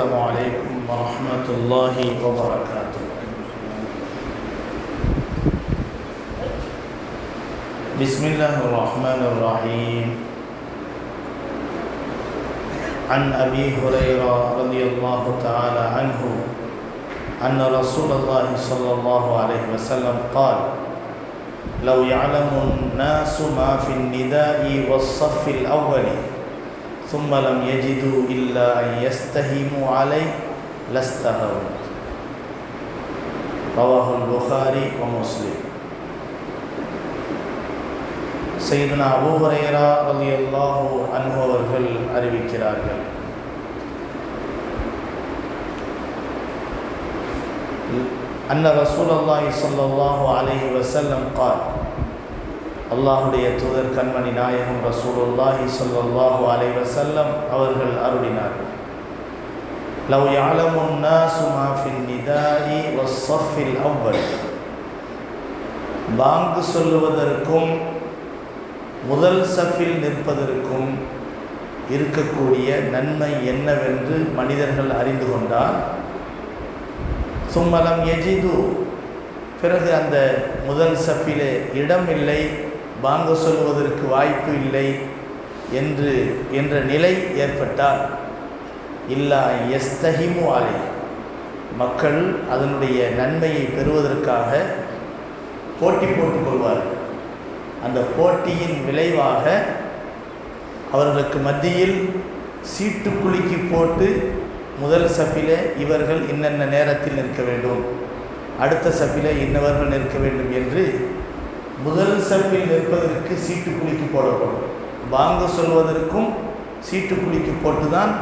السلام عليكم ورحمة الله وبركاته. بسم الله الرحمن الرحيم. عن أبي هريرة رضي الله تعالى عنه أن رسول الله صلى الله عليه وسلم قال لو يعلم الناس ما في النداء والصف الأول ثم لم يجدوا إلا أن يستهموا عليه لاستهوا رواه البخاري ومسلم சையதுனா Abu Hurairah ரலியல்லாஹு அன்ஹு அவர்கள் அறிவிக்கிறார்கள் அன்ன ரசூலுல்லாஹி ஸல்லல்லாஹு அலைஹி வஸல்லம் قال அல்லாஹுடைய தூதர் கண்மணி நாயகம் ரசூலுல்லாஹி ஸல்லல்லாஹு அலைஹி வஸல்லம் அவர்கள் அருளினார்கள் லவ் يعلم الناس ما في النداء والصف الأول பாங்கு சொல்லுவதற்கும் முதல் சஃபில் நிற்பதற்கும் இருக்கக்கூடிய நன்மை என்னவென்று மனிதர்கள் அறிந்து கொண்டால் சும்மலம் எஜிது பிறகு அந்த முதல் சஃபிலே இடம் வாங்க சொல்வதற்கு வாய்ப்பு இல்லை என்று என்ற நிலை ஏற்பட்டால் இல்லா எஸ்தஹிமு ஆலை. மக்கள் அதனுடைய நன்மையை பெறுவதற்காக போட்டி போட்டுக் கொள்வார்கள். அந்த போட்டியின் விளைவாக அவர்களுக்கு மத்தியில் சீட்டு குலுக்கி போட்டு முதல் சஃபிலே இவர்கள் இன்னென்ன நேரத்தில் நிற்க வேண்டும்? அடுத்த சஃபிலே இன்னவர்கள் நிற்க வேண்டும் என்று முதல் சஃபில் நிற்பதற்கு சீட்டு குலுக்கி போடப்படும். வாங்க சொல்வதற்கும் சீட்டு குலுக்கி போட்டு தான்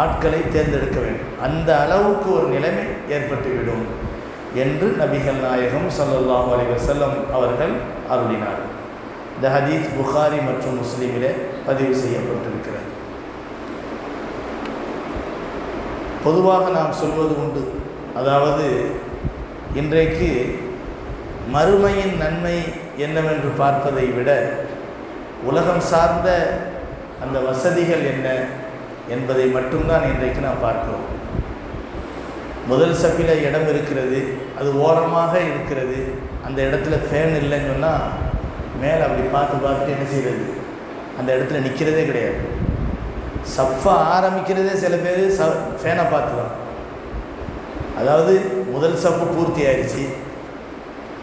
ஆட்களை தேர்ந்தெடுக்க வேண்டும். அந்த அளவுக்கு ஒரு நிலைமை ஏற்பட்டுவிடும் என்று நபிகள் நாயகம் சல்லல்லாஹு அலைஹி வஸல்லம் அவர்கள் அருளினார். இந்த ஹதீஸ் புகாரி மற்றும் முஸ்லீமிலே பதிவு செய்யப்பட்டிருக்கிறது. பொதுவாக நாம் சொல்வது உண்டு. அதாவது இன்றைக்கு மறுமையின் நன்மை என்னவென்று பார்ப்பதை விட உலகம் சார்ந்த அந்த வசதிகள் என்ன என்பதை மட்டும்தான் இன்றைக்கு நாம் பார்க்கிறோம். முதல் சப்பில இடம் இருக்கிறது அது ஓரமாக இருக்கிறது. அந்த இடத்துல ஃபேன் இல்லைன்னு சொன்னால் மேலே அப்படி பார்த்து பார்த்துட்டு என்ன செய்கிறது அந்த இடத்துல நிற்கிறதே கிடையாது. சஃபா ஆரம்பிக்கிறதே சில பேர் ச ஃபேனை பார்த்து தான் அதாவது முதல் சப்பு பூர்த்தி ஆயிடுச்சு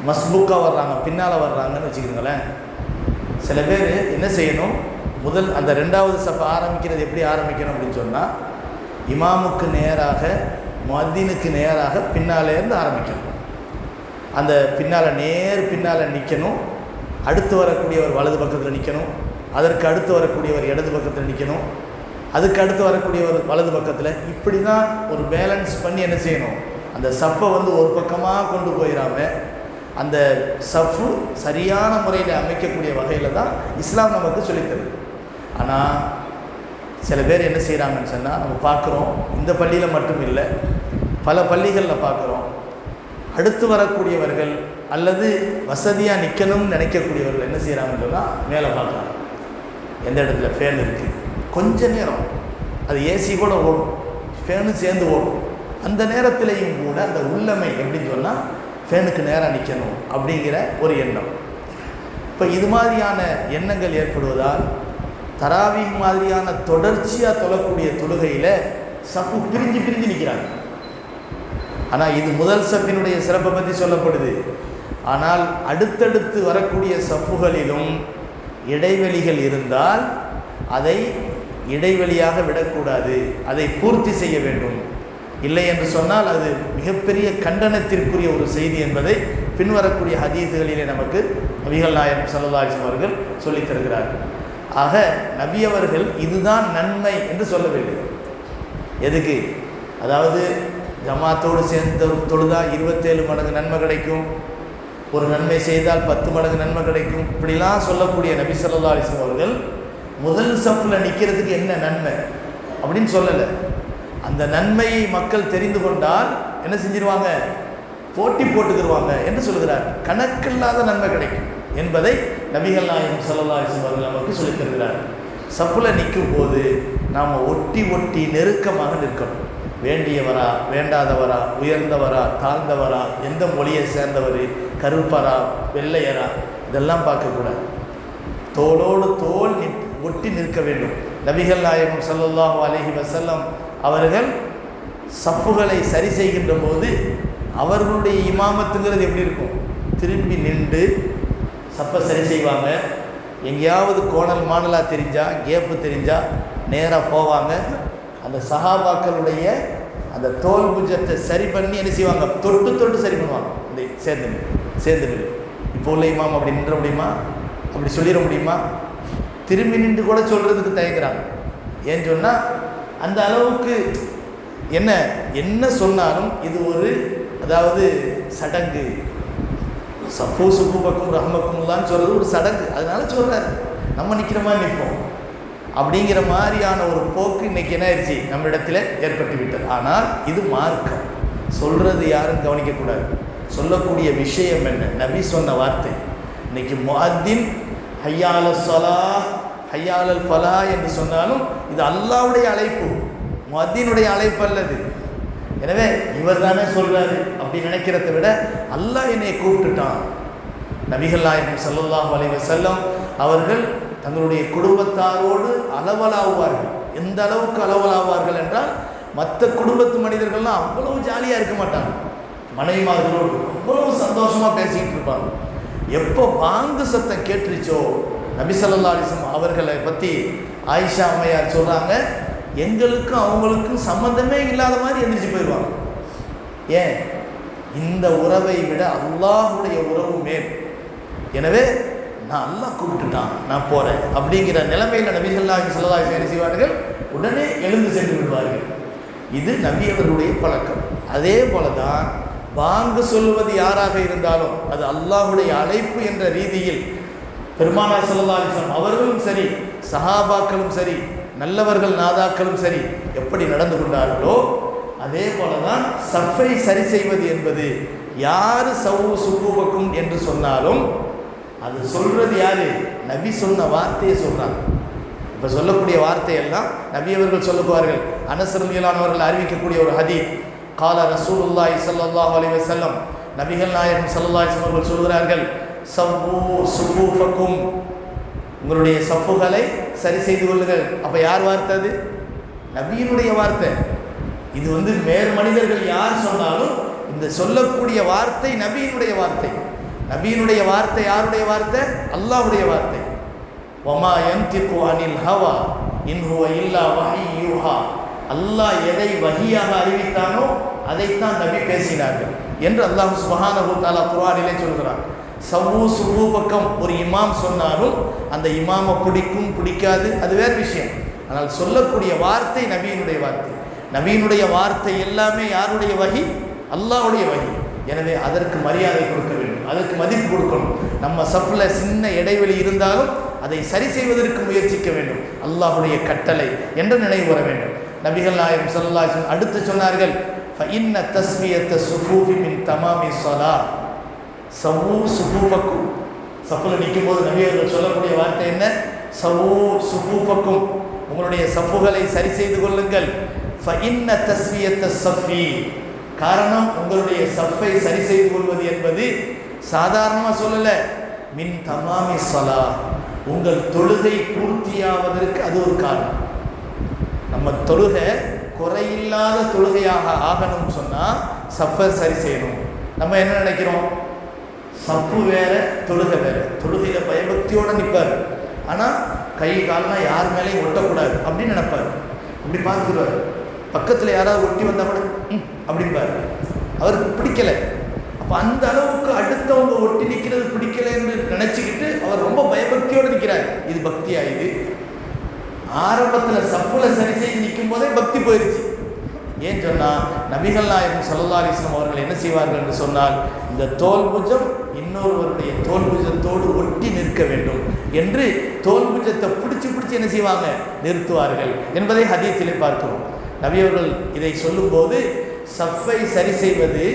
மஸ்புக்காக வர்றாங்க பின்னால் வர்றாங்கன்னு வச்சுக்கோங்களேன். சில பேர் என்ன செய்யணும்? முதல் அந்த ரெண்டாவது சஃபை ஆரம்பிக்கிறது எப்படி ஆரம்பிக்கணும் அப்படின்னு சொன்னால் இமாமுக்கு நேராக மதினுக்கு நேராக பின்னாலேருந்து ஆரம்பிக்கணும். அந்த பின்னால் நேர் பின்னால் நிற்கணும் அடுத்து வரக்கூடியவர் வலது பக்கத்தில் நிற்கணும் அதற்கு அடுத்து வரக்கூடியவர் இடது பக்கத்தில் நிற்கணும் அதுக்கு அடுத்து வரக்கூடியவர் வலது பக்கத்தில். இப்படி தான் ஒரு பேலன்ஸ் பண்ணி என்ன செய்யணும்? அந்த சப்பை வந்து ஒரு பக்கமாக கொண்டு போயிடாமல் அந்த சஃபு சரியான முறையில் அமைக்கக்கூடிய வகையில் தான் இஸ்லாம் நமக்கு சொல்லித்தருது. ஆனால் சில பேர் என்ன செய்கிறாங்கன்னு சொன்னால் நம்ம பார்க்குறோம் இந்த பள்ளியில் மட்டும் இல்லை பல பள்ளிகளில் பார்க்குறோம். அடுத்து வரக்கூடியவர்கள் அல்லது வசதியாக நிற்கணும்னு நினைக்கக்கூடியவர்கள் என்ன செய்கிறாங்கன்னு சொன்னால் மேலே பார்க்குறாங்க எந்த இடத்துல ஃபேன் இருக்குது கொஞ்ச நேரம். அது ஏசி கூட ஓடும். ஃபேனும் சேர்ந்து ஓடும். அந்த நேரத்திலையும் கூட அந்த உள்ளமை எப்படின்னு சொன்னால் ஃபேனுக்கு நேராக நிற்கணும் அப்படிங்கிற ஒரு எண்ணம். இப்போ இது மாதிரியான எண்ணங்கள் ஏற்படுவதால் தராவி மாதிரியான தொடர்ச்சியாக தொழக்கூடிய தொழுகையில் சப்பு பிரிஞ்சு பிரிஞ்சு நிற்கிறாங்க ஆனால் இது முதல் சப்பினுடைய சிறப்பை பற்றி சொல்லப்படுது. ஆனால் அடுத்தடுத்து வரக்கூடிய சப்புகளிலும் இடைவெளிகள் இருந்தால் அதை இடைவெளியாக விடக்கூடாது. அதை பூர்த்தி செய்ய வேண்டும். இல்லை என்று சொன்னால் அது மிகப்பெரிய கண்டனத்திற்குரிய ஒரு செய்தி என்பதை பின்வரக்கூடிய ஹதீசுகளிலே நமக்கு நபிகள் நாயகம் சல்லாஹம் அவர்கள் சொல்லித் தருகிறார்கள். ஆக நபியவர்கள் இதுதான் நன்மை என்று சொல்லவில்லை. எதுக்கு? அதாவது ஜமாத்தோடு சேர்ந்து தொழுதா இருபத்தேழு மடங்கு நன்மை கிடைக்கும். ஒரு நன்மை செய்தால் பத்து மடங்கு நன்மை கிடைக்கும். இப்படிலாம் சொல்லக்கூடிய நபி சொல்லா அலிஸ்லாம் அவர்கள் முதல் சஃப்பில் நிற்கிறதுக்கு என்ன நன்மை? அப்படின்னு சொல்லலை. அந்த நன்மையை மக்கள் தெரிந்து கொண்டால் என்ன செஞ்சிருவாங்க? போட்டி போட்டுக்கிடுவாங்க என்று சொல்கிறார். கணக்கில்லாத நன்மை கிடைக்கும் என்பதை நபிகள் நாயகம் சல்லா அவர்கள் நமக்கு சொல்லித் தருகிறார் சஃபில் நிற்கும் போது நாம் ஒட்டி ஒட்டி நெருக்கமாக நிற்கணும். வேண்டியவரா வேண்டாதவரா உயர்ந்தவரா தாழ்ந்தவரா எந்த மொழியை சேர்ந்தவர் கருப்பரா வெள்ளையரா இதெல்லாம் பார்க்கக்கூடாது. தோளோடு தோல் நிற் ஒட்டி நிற்க வேண்டும். நபிகள் நாயகம் ஸல்லல்லாஹு அலஹி வசல்லம் அவர்கள் சப்புகளை சரி செய்கின்ற போது அவர்களுடைய இமாமத்துங்கிறது எப்படி இருக்கும்? திரும்பி நின்று சப்பை சரி செய்வாங்க. எங்கேயாவது கோணல் மாணலாக தெரிஞ்சால் கேப்பு தெரிஞ்சால் நேராக போவாங்க. அந்த சகாபாக்களுடைய அந்த தோல் புஜத்தை சரி பண்ணி என்ன செய்வாங்க? தொட்டு தொட்டு சரி பண்ணுவாங்க. இந்த சேர்ந்து சேர்ந்து இப்போ உள்ள இமாம் அப்படி நின்ற முடியுமா? அப்படி சொல்லிட முடியுமா? திரும்பி நின்று கூட சொல்கிறதுக்கு தயங்குறாங்க. ஏன்னு சொன்னால் அந்த அளவுக்கு என்ன என்ன சொன்னாலும் இது ஒரு அதாவது சடங்கு. சப்போஸ் உப்பு பக்கம் ரஹமக்கும்லான்னு சொல்கிறது ஒரு சடங்கு. அதனால சொல்கிறாரு நம்ம நிற்கிற மாதிரி நிற்போம். அப்படிங்கிற மாதிரியான ஒரு போக்கு இன்றைக்கி என்ன ஆயிடுச்சு நம்ம இடத்துல ஏற்பட்டு விட்டது. ஆனால் இது மார்க்கம். சொல்கிறது யாரும் கவனிக்கக்கூடாது. சொல்லக்கூடிய விஷயம் என்ன? நபி சொன்ன வார்த்தை. இன்னைக்கு முஹத்தின் ஹையால சலா ஹையாலல் ஃபலா என்று சொன்னாலும் இது அல்லாவுடைய அழைப்பு முஅத்தினுடைய அழைப்பு அல்லது. எனவே இவர் தானே சொல்கிறாரு அப்படி நினைக்கிறத விட அல்லாஹ் என்னை கூப்பிட்டுட்டான். நபிகள் நாயகம் ஸல்லல்லாஹு வலைவ செல்லம் அவர்கள் தங்களுடைய குடும்பத்தாரோடு அளவலாகுவார்கள் எந்த அளவுக்கு அளவலாவார்கள் என்றால் மற்ற குடும்பத்து மனிதர்கள்லாம் அவ்வளவு ஜாலியாக இருக்க மாட்டாங்க. மனைவிமார்களோடு அவ்வளவு சந்தோஷமாக பேசிக்கிட்டு இருப்பாங்க. எப்போ பாங்கு சத்தம் கேட்டுருச்சோ நபி அவர்களை பற்றி ஆயிஷா அம்மையார் சொல்கிறாங்க எங்களுக்கும் அவங்களுக்கும் சம்மந்தமே இல்லாத மாதிரி எந்திரிச்சு போயிடுவாங்க. ஏன்? இந்த உறவை விட அல்லாஹுடைய உறவு மேல். எனவே நான் அல்லாஹ் கூப்பிட்டுட்டான் நான் போகிறேன் அப்படிங்கிற நிலைமையில் நபிகள்லாஹி ஸல்லல்லாஹு செய்வார்கள்? உடனே எழுந்து சென்று விடுவார்கள். இது நபியவர்களுடைய பழக்கம். அதே போல தான் வாங்கு சொல்வது யாராக இருந்தாலும் அது அல்லாஹுடைய அழைப்பு என்ற ரீதியில் பெருமானார் ஸல்லல்லாஹு அவர்களும் சரி சஹாபாக்களும் சரி நல்லவர்கள் நாதாக்களும் சரி எப்படி நடந்து கொண்டார்களோ அதே போல தான் சஃபை சரி செய்வது என்பது யார் சவு சுபூபக்கும் என்று சொன்னாலும் அது சொல்றது யாரு? நபி சொன்ன வார்த்தையை சொல்றாங்க. இப்போ சொல்லக்கூடிய வார்த்தையெல்லாம் நபியவர்கள் சொல்லுவார்கள். அனசரமியலானவர்கள் அறிவிக்கக்கூடிய ஒரு ஹதி கால ரசூலுல்லாஹி ஸல்லல்லாஹு அலைஹி நபிகள் நாயகம் ஸல்லல்லாஹு அவர்கள் சொல்கிறார்கள் சவ்வு சுஃபூஃபக்கும். உங்களுடைய சஃப்புகளை சரி செய்து கொள்ளுங்கள். அப்போ யார் வார்த்தை அது? நபியினுடைய வார்த்தை. இது வந்து மேல் மனிதர்கள் யார் சொன்னாலும் இந்த சொல்லக்கூடிய வார்த்தை நபியினுடைய வார்த்தை. நபியினுடைய வார்த்தை யாருடைய வார்த்தை? அல்லாஹ்வுடைய வார்த்தை. ஒமா யந்திகு அனில் ஹவா இன்ஹுவ இல்லா வஹி யூஹா அல்லாஹ் எதை வகியாக அறிவித்தானோ அதைத்தான் நபி பேசினார்கள் என்று அல்லாஹ் சுஹானபு தாலா குர்ஆனிலே சொல்கிறார்கள் சவ்வு சுகு பக்கம் ஒரு இமாம் சொன்னாலும் அந்த இமாமை பிடிக்கும் பிடிக்காது. அது வேறு விஷயம். ஆனால் சொல்லக்கூடிய வார்த்தை நபியினுடைய வார்த்தை. நபியினுடைய வார்த்தை எல்லாமே யாருடைய வகி? அல்லாஹ்வுடைய வகி. எனவே அதற்கு மரியாதை கொடுக்க வேண்டும். அதற்கு மதிப்பு கொடுக்கணும். நம்ம சஃப்ல சின்ன இடைவெளி இருந்தாலும் அதை சரி செய்வதற்கு முயற்சிக்க வேண்டும். அல்லாஹுடைய கட்டளை என்று நினைவு வர வேண்டும். நபிகள் நாயகம் ஸல்லல்லாஹு அடுத்து சொன்னார்கள் ஃபஇன்ன தஸ்மியத்த சுஃபூஃபி மின் தமாமி சொலா சவூ சுகூபக்கும். சஃபில் நிற்கும்போது நபி அவர்கள் சொல்லக்கூடிய வார்த்தை என்ன? சவூ சுகூபக்கும். உங்களுடைய சஃப்புகளை சரி செய்து கொள்ளுங்கள். ஃபஇன்ன தஸ்மியத்த சஃபி. காரணம் உங்களுடைய சஃப்பை சரி செய்து கொள்வது என்பது சாதாரணமாக சொல்லலை. மின் தமாமி சலா உங்கள் தொழுகை பூர்த்தியாவதற்கு அது ஒரு காரணம். நம்ம தொழுகை குறையில்லாத தொழுகையாக ஆகணும்னு சொன்னால் சஃபை சரி செய்யணும். நம்ம என்ன நினைக்கிறோம்? சப்பு வேற தொழுகை வேற. தொழுகையில் பயபக்தியோடு நிற்பார் ஆனால் கை கால்லாம் யார் மேலேயும் ஒட்டக்கூடாது அப்படின்னு நினைப்பார். அப்படி பார்த்துருவாரு. பக்கத்தில் யாராவது ஒட்டி வந்தால் கூட ம் அப்படிம்பார். அவருக்கு பிடிக்கலை. அப்போ அந்த அளவுக்கு அடுத்தவங்க ஒட்டி நிற்கிறது பிடிக்கல என்று நினச்சிக்கிட்டு அவர் ரொம்ப பயபக்தியோடு நிற்கிறார் இது பக்தி இது? ஆரம்பத்தில் சப்புல சரி செய்து நிற்கும் போதே பக்தி போயிடுச்சு ஏன் சொன்னால் நபிகள் நாயகம் சல்லா அலிஸ்லாம் அவர்கள் என்ன செய்வார்கள் என்று சொன்னால் இந்த தோல் புஜம் இன்னொருவருடைய தோல் புஜத்தோடு ஒட்டி நிற்க வேண்டும் என்று தோல் புஜத்தை பிடிச்சி பிடிச்சி என்ன செய்வாங்க? நிறுத்துவார்கள் என்பதை ஹதீஸிலே பார்க்கிறோம். நபியவர்கள் இதை சொல்லும்போது சஃப்பை சரி செய்வது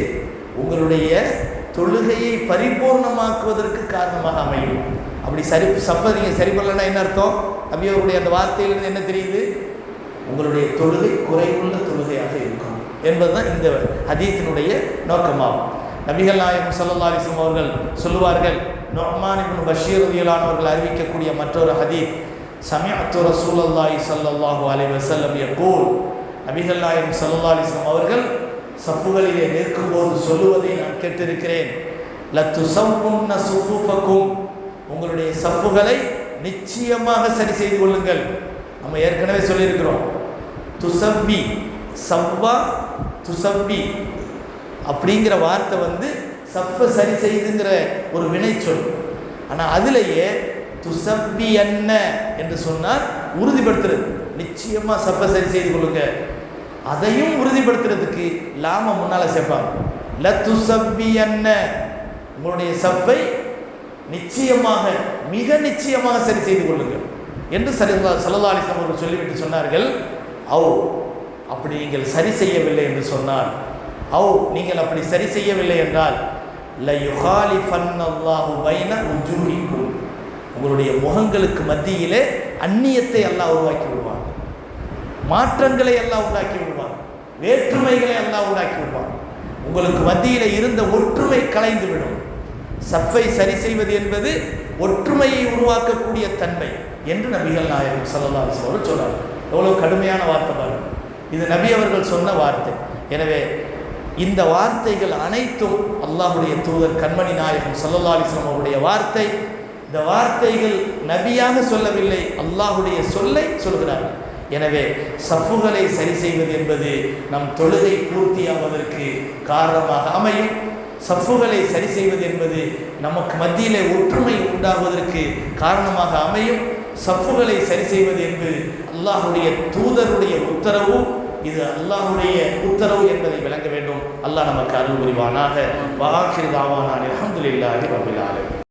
உங்களுடைய தொழுகையை பரிபூர்ணமாக்குவதற்கு காரணமாக அமையும். அப்படி சரி சப்பை நீங்கள் சரி பண்ணலன்னா என்ன அர்த்தம்? நபி அந்த வார்த்தையிலிருந்து என்ன தெரியுது? உங்களுடைய தொழுகை குறைவுள்ள தொழுகையாக இருக்கும் என்பதுதான் இந்த ஹதீஸினுடைய நோக்கமாகும். நபிகள் நாயகம் சல்லா அவர்கள் சொல்லுவார்கள் நொஹ்மான் இப்னு பஷீர் உதியலானவர்கள் அறிவிக்கக்கூடிய மற்றொரு ஹதீஸ் சமயத்து ரசூலல்லாஹி சல்லாஹூ அலைஹி வஸல்லம் யகூல். நபிகள் நாயகம் சல்லா அலிஸ்லாம் அவர்கள் சஃப்புகளிலே நிற்கும்போது சொல்லுவதை நான் கேட்டிருக்கிறேன். லத்து சவ்வுன்ன சுஃபுஃபக்கும். உங்களுடைய சப்புகளை நிச்சயமாக சரி செய்து கொள்ளுங்கள். நம்ம ஏற்கனவே சொல்லியிருக்கிறோம் துசம்பி சவ்வா துசவ்வி அப்படிங்கிற வார்த்தை வந்து சப்ப சரி செய்துங்கிற ஒரு வினைச்சொல் ஆனால் அதுலேயே துசம்பி என்ன என்று சொன்னால் உறுதிப்படுத்துறது. நிச்சயமாக சப்ப சரி செய்து கொள்ளுங்க. அதையும் உறுதிப்படுத்துறதுக்கு லாம முன்னால் சேர்ப்பாங்க. ல துசம்பி என்ன? உங்களுடைய சப்பை நிச்சயமாக மிக நிச்சயமாக சரி செய்து கொள்ளுங்கள். என்று சரி சலதாலிசம் அவர்கள் சொல்லிவிட்டு சொன்னார்கள். அவ் அப்படி நீங்கள் சரி செய்யவில்லை என்று சொன்னால் அவ் நீங்கள் அப்படி சரி செய்யவில்லை என்றால் உங்களுடைய முகங்களுக்கு மத்தியிலே அந்நியத்தை எல்லாம் உருவாக்கி விடுவாங்க மாற்றங்களை எல்லாம் உண்டாக்கி விடுவான். வேற்றுமைகளை எல்லாம் உண்டாக்கி விடுவான். உங்களுக்கு மத்தியில் இருந்த ஒற்றுமை கலைந்து விடும் சப்பை சரி செய்வது என்பது ஒற்றுமையை உருவாக்கக்கூடிய தன்மை என்று நபிகள் நாயகம் சல்லா சொல்ல சொன்னார் எவ்வளோ கடுமையான வார்த்தை பாருங்கள் இது நபி அவர்கள் சொன்ன வார்த்தை. எனவே இந்த வார்த்தைகள் அனைத்தும் அல்லாஹுடைய தூதர் கண்மணி நாயகம் சல்லல்லா அலிஸ்லாம் அவருடைய வார்த்தை. இந்த வார்த்தைகள் நபியாக சொல்லவில்லை அல்லாஹுடைய சொல்லை சொல்கிறார்கள். எனவே சஃப்புகளை சரி செய்வது என்பது நம் தொழுகை பூர்த்தியாவதற்கு காரணமாக அமையும். சஃப்புகளை சரி செய்வது என்பது நமக்கு மத்தியிலே ஒற்றுமை உண்டாகுவதற்கு காரணமாக அமையும். சஃப்புகளை சரி செய்வது என்பது அல்லாஹுடைய தூதருடைய உத்தரவு. இது அல்லாஹுடைய உத்தரவு என்பதை விளங்க வேண்டும். அல்லாஹ் நமக்கு அருள் புரிவானாக. வாஹிர் தாவானான் அலமதுல்லாஹி ரபில்